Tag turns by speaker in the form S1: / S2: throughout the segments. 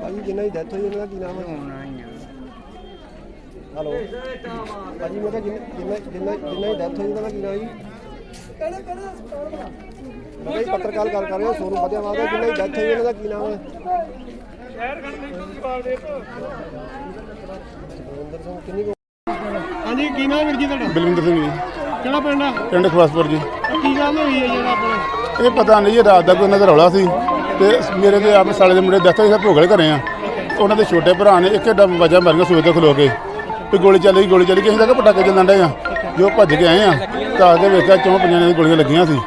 S1: ਭਾਜੀ, ਜਿੰਨਾ ਦੀ ਡੈਥ ਹੋਈ, ਉਹਨਾਂ ਦਾ ਕੀ ਨਾਮ ਹੈ? ਹਲੋ ਭਾਜੀ, ਮੈਂ ਕਿਹਾ ਜਿੰਨਾ ਜਿੰਨਾ ਜਿੰਨਾ ਜਿੰਨਾ ਡੈਥ ਹੋਈ, ਉਹਨਾਂ ਦਾ ਕੀ ਨਾਮ ਜੀ? ਕਿਹੜੇ ਕਿਹੜੇ ਹਸਪਤਾਲ ਮੈਂ ਪੱਤਰਕਾਰ ਗੱਲ ਕਰ ਰਹੇ ਹਾਂ ਸੋਨੂੰ ਵਧਿਆ ਵਾਦਾ ਜਿੰਨਾ ਦੀ ਡੈਥ ਹੋਈ ਉਹਨਾਂ ਦਾ ਕੀ ਨਾਮ ਹੈ? ਸ਼ਹਿਰ ਖੰਡ ਦੀ ਜਵਾਬ ਦੇ ਸਿੰਘ ਕਿੰਨੀ
S2: ਹਾਂਜੀ ਕੀ ਨਾਮ ਵੀਰ ਜੀ ਤੁਹਾਡਾ?
S3: ਬਲਵਿੰਦਰ ਸਿੰਘ ਜੀ।
S2: ਕਿਹੜਾ ਪਿੰਡ ਆ?
S3: ਪਿੰਡ ਖਵਾਸਪੁਰ ਜੀ।
S2: ਕੀ ਗੱਲ ਹੋਈ ਹੈ ਜਿਹੜਾ ਆਪਣੇ?
S3: ਇਹ ਪਤਾ ਨਹੀਂ ਜੀ ਰਾਤ ਦਾ ਕੋਈ ਉਹਨਾਂ ਦਾ ਰੌਲਾ ਸੀ। ਤੇ ਮੇਰੇ ਤੇ ਆਪਣੇ ਸਾਲੇ ਦੇ ਮੁੰਡੇ ਦੱਸਦੇ ਸੀ ਭੋਗਲੇ ਘਰੇ ਆ। ਉਹਨਾਂ ਦੇ ਛੋਟੇ ਭਰਾ ਨੇ ਇੱਕ ਡੱਬ ਵਜਾ ਮਾਰੀਆਂ ਸੂਏ ਤੇ ਖਲੋ ਕੇ। ਵੀ ਗੋਲੀ ਚੱਲੀ ਗੋਲੀ ਚੱਲੀ ਗਈ ਅਸੀਂ ਤਾਂ ਕਿ ਪਟਾਕੇ ਚੱਲਣ ਡਏ ਆ। ਜੋ ਭੱਜ ਕੇ ਆਏ ਆ ਤਾਂ ਆ ਕੇ ਵੇਖਿਆ ਚੌਂ ਪੰਜਾਂ ਦੀ ਗੋਲੀਆਂ ਲੱਗੀਆਂ ਸੀ।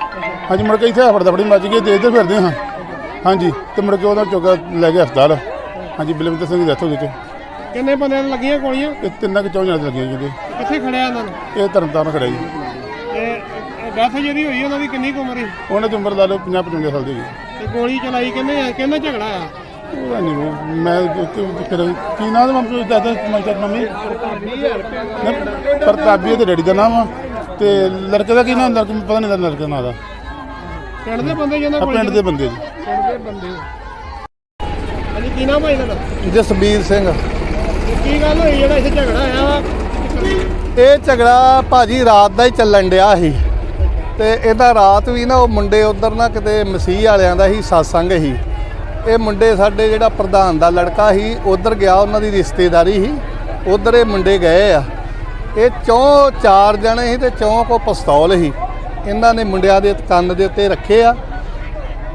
S3: ਹਾਂਜੀ ਮੁੜ ਕੇ ਇੱਥੇ ਹਫੜ ਦਫੜੀ ਮੱਜ ਗਈ ਤੇ ਇੱਧਰ ਫਿਰਦੇ ਹਾਂ। ਹਾਂਜੀ ਤੇ ਮੁੜ ਕੇ ਉਹਦਾ ਚੋਗਾ ਲੈ ਕੇ ਹਸਪਤਾਲ। ਹਾਂਜੀ ਬਲਵਿੰਦਰ ਸਿੰਘ ਦੀ ਡੈਥ ਹੋ ਗਈ ਤੇ
S2: ਕਿੰਨੇ ਬੰਦਿਆਂ ਨੂੰ ਲੱਗੀਆਂ ਗੋਲੀਆਂ?
S3: ਇਹ ਤਿੰਨਾਂ ਕਿ ਚੌਂ ਜਣੇ ਲੱਗੀਆਂ ਜੀ ਇਹਦੇ।
S2: ਕਿੱਥੇ ਖੜਿਆ ਇਹਨਾਂ ਨੂੰ?
S3: ਇਹ ਤਰਨਤਾਰਨ ਖੜਾ ਜੀ।
S2: ਇਹ ਡੈਥ ਜਿਹੜੀ ਹੋਈ ਉਹਨਾਂ ਦੀ ਕਿੰਨੀ ਕੁ ਉਮਰ ਸੀ?
S3: ਉਹਨਾਂ ਦੀ ਉਮਰ ਲਾ ਲਓ 50 55 ਸਾਲ ਦੀ ਜੀ
S2: ਤੇ ਗੋਲੀ ਚਲਾਈ ਕਿੰਨੇ ਆ ਕਿੰਨਾ ਝਗੜਾ ਆ?
S3: ਨਹੀਂ ਉਹ- ਮੈਂ ਕਿ- ਫਿਰ ਕੀ ਨਾਮ ਦਾ ਮੰਮੀ ਦਾਦਾ ਮਾਈਟਰ ਮੰਮੀ ਪ੍ਰਤਾਪੀ ਉਹਦੇ ਡੈਡੀ ਦਾ ਨਾਮ ਆ। ਤੇ ਲੜਕੇ ਦਾ ਕੀ ਨਾਮ ਲੜਕੇ ਨੂੰ ਪਤਾ ਨਹੀਂ ਲੱਗਦਾ ਲੜਕੇ ਦਾ ਨਾਂ ਦਾ।
S2: ਪਿੰਡ ਦੇ ਬੰਦੇ ਜਿਹਨਾਂ
S3: ਆ
S2: ਕੋਲ
S3: ਪਿੰਡ ਦੇ ਬੰਦੇ ਜੀ।
S2: ਪਿੰਡ ਦੇ ਬੰਦੇ। ਹਾਂਜੀ ਕੀ ਨਾਮ ਭਾਈ ਤੁਹਾਡਾ
S4: ਜਸਬੀਰ ਸਿੰਘ।
S2: ਤੇ ਕੀ ਗੱਲ ਹੋਈ? ਜਿਹੜਾ ਇੱਥੇ ਝਗੜਾ ਆਇਆ ਵਾ?
S4: ਇਹ ਝਗੜਾ ਭਾਜੀ ਰਾਤ ਦਾ ਹੀ ਚੱਲਣ ਡਿਆ ਸੀ। ਤੇ ਇਹਦਾ ਰਾਤ ਵੀ ਨਾ ਉਹ ਮੁੰਡੇ ਉਧਰ ਨਾ ਕਿਤੇ ਮਸੀਹ ਵਾਲਿਆਂ ਦਾ ਹੀ satsang ਸੀ। ਇਹ ਮੁੰਡੇ ਸਾਡੇ ਜਿਹੜਾ ਪ੍ਰਧਾਨ ਦਾ ਲੜਕਾ ਸੀ ਉਧਰ ਗਿਆ ਉਹਨਾਂ ਦੀ ਰਿਸ਼ਤੇਦਾਰੀ ਸੀ। ਉਧਰ ਇਹ ਮੁੰਡੇ ਗਏ ਆ। ਇਹ ਚੌਂ ਚਾਰ ਜਣੇ ਸੀ ਤੇ ਚੌਂ ਕੋ ਪਿਸਤੌਲ ਸੀ। ਇਹਨਾਂ ਨੇ ਮੁੰਡਿਆਂ ਦੇ ਕੰਨ ਦੇ ਉੱਤੇ ਰੱਖੇ ਆ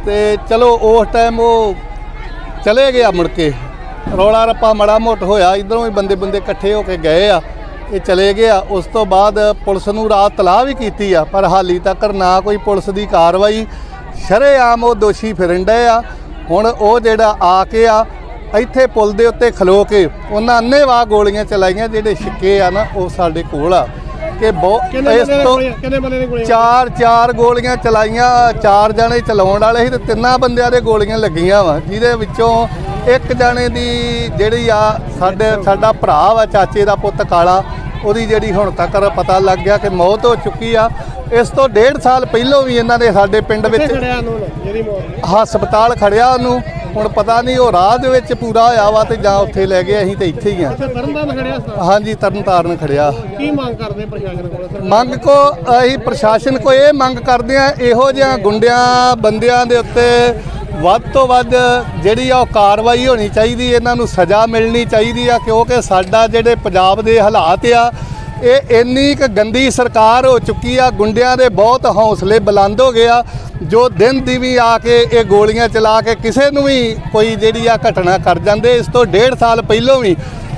S4: ਤੇ ਚਲੋ ਉਸ ਟਾਈਮ ਉਹ ਚਲੇ ਗਿਆ ਮੁੜ ਕੇ। ਰੌਲਾ ਰੱਪਾ ਮੜਾ ਮੋਟ ਹੋਇਆ, ਇਧਰੋਂ ਵੀ ਬੰਦੇ ਬੰਦੇ ਇਕੱਠੇ ਹੋ ਕੇ ਗਏ ਆ, ਇਹ ਚਲੇ ਗਿਆ ਉਸ ਤੋਂ ਬਾਅਦ ਪੁਲਿਸ ਨੂੰ ਰਾਤ ਤਲਾਹ ਵੀ ਕੀਤੀ ਆ, ਪਰ ਹਾਲੀ ਤੱਕ ਨਾ ਕੋਈ ਪੁਲਿਸ ਦੀ ਕਾਰਵਾਈ। ਸ਼ਰੇਆਮ ਉਹ ਦੋਸ਼ੀ ਫਿਰਨ ਡਏ ਆ। ਹੁਣ ਉਹ ਜਿਹੜਾ ਆ ਕੇ ਆ, ਇੱਥੇ ਪੁਲ ਦੇ ਉੱਤੇ ਖਲੋ ਕੇ ਉਹਨਾਂ ਅੰਨੇਵਾਹ ਗੋਲੀਆਂ ਚਲਾਈਆਂ ਜਿਹੜੇ ਛਿੱਕੇ ਆ ਨਾ, ਉਹ ਸਾਡੇ ਕੋਲ ਆ। ਕਿ ਬਹੁਤ ਇਸ ਤੋਂ
S2: ਕਿੰਨੇ ਬੰਦੇ ਨੇ ਗੋਲੀਆਂ?
S4: ਚਾਰ ਚਾਰ ਗੋਲੀਆਂ ਚਲਾਈਆਂ ਚਾਰ ਜਣੇ ਚਲਾਉਣ ਵਾਲੇ ਸੀ ਤੇ ਤਿੰਨਾਂ ਬੰਦਿਆਂ ਦੇ ਗੋਲੀਆਂ ਲੱਗੀਆਂ ਵਾ ਜਿਹਦੇ ਵਿੱਚੋਂ ਇੱਕ ਜਣੇ ਦੀ ਜਿਹੜੀ ਆ ਸਾਡੇ ਸਾਡਾ ਭਰਾ ਵਾ ਚਾਚੇ ਦਾ ਪੁੱਤ ਕਾਲਾ ਉਹਦੀ ਜਿਹੜੀ ਹੁਣ ਤੱਕ ਪਤਾ ਲੱਗ ਗਿਆ ਕਿ ਮੌਤ ਹੋ ਚੁੱਕੀ ਆ। ਇਸ ਤੋਂ ਡੇਢ ਸਾਲ ਪਹਿਲਾਂ ਵੀ ਇਹਨਾਂ ਨੇ ਸਾਡੇ ਪਿੰਡ ਵਿੱਚ ਹਸਪਤਾਲ ਖੜਿਆ ਉਹਨੂੰ। ਹੁਣ ਪਤਾ ਨਹੀਂ ਉਹ ਰਾਹ ਦੇ ਵਿੱਚ ਪੂਰਾ ਹੋਇਆ ਵਾ ਤੇ ਜਾਂ ਉੱਥੇ ਲੈ ਗਏ ਅਸੀਂ ਤੇ ਇੱਥੇ ਹੀ ਆ।
S2: ਤਰਨਤਾਰਨ ਖੜਿਆ
S4: ਹਾਂਜੀ ਤਰਨਤਾਰਨ ਖੜਿਆ
S2: ਕੀ ਮੰਗ ਕਰਦੇ ਪ੍ਰਸ਼ਾਸਨ ਕੋਲ
S4: ਮੰਗ ਕੋ ਅਸੀਂ ਪ੍ਰਸ਼ਾਸਨ ਕੋ ਇਹ ਮੰਗ ਕਰਦੇ ਆ ਇਹੋ ਜਿਹਾ ਗੁੰਡਿਆਂ ਬੰਦਿਆਂ ਦੇ ਉੱਤੇ ਵੱਧ ਤੋਂ ਵੱਧ ਜਿਹੜੀ ਆ ਉਹ ਕਾਰਵਾਈ ਹੋਣੀ ਚਾਹੀਦੀ ਇਹਨਾਂ ਨੂੰ ਸਜ਼ਾ ਮਿਲਣੀ ਚਾਹੀਦੀ ਆ ਕਿਉਂਕਿ ਸਾਡਾ ਜਿਹੜੇ ਪੰਜਾਬ ਦੇ ਹਾਲਾਤ ਆ ਇਹ ਇੰਨੀ ਕੁ ਗੰਦੀ ਸਰਕਾਰ ਹੋ ਚੁੱਕੀ ਆ ਗੁੰਡਿਆਂ ਦੇ ਬਹੁਤ ਹੌਸਲੇ ਬੁਲੰਦ ਹੋ ਗਏ ਆ ਜੋ ਦਿਨ ਦੀ ਵੀ ਆ ਕੇ ਇਹ ਗੋਲੀਆਂ ਚਲਾ ਕੇ ਕਿਸੇ ਨੂੰ ਵੀ ਕੋਈ ਜਿਹੜੀ ਆ ਘਟਨਾ ਕਰ ਜਾਂਦੇ ਇਸ ਤੋਂ ਡੇਢ ਸਾਲ ਪਹਿਲਾਂ ਵੀ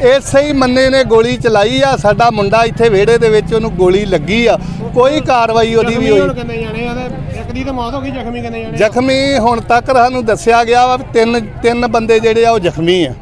S4: ਇਸੇ ਹੀ ਮੰਨੇ ਨੇ ਗੋਲੀ ਚਲਾਈ ਆ ਸਾਡਾ ਮੁੰਡਾ ਇੱਥੇ ਵਿਹੜੇ ਦੇ ਵਿੱਚ ਉਹਨੂੰ ਗੋਲੀ ਲੱਗੀ ਆ ਕੋਈ ਕਾਰਵਾਈ ਉਹਦੀ ਵੀ ਹੋਈ
S2: ਜ਼ਖਮੀ
S4: ਹੁਣ ਤੱਕ ਸਾਨੂੰ ਦੱਸਿਆ ਗਿਆ ਵੀ ਤਿੰਨ ਤਿੰਨ ਬੰਦੇ ਜਿਹੜੇ ਆ ਉਹ ਜ਼ਖਮੀ ਆ।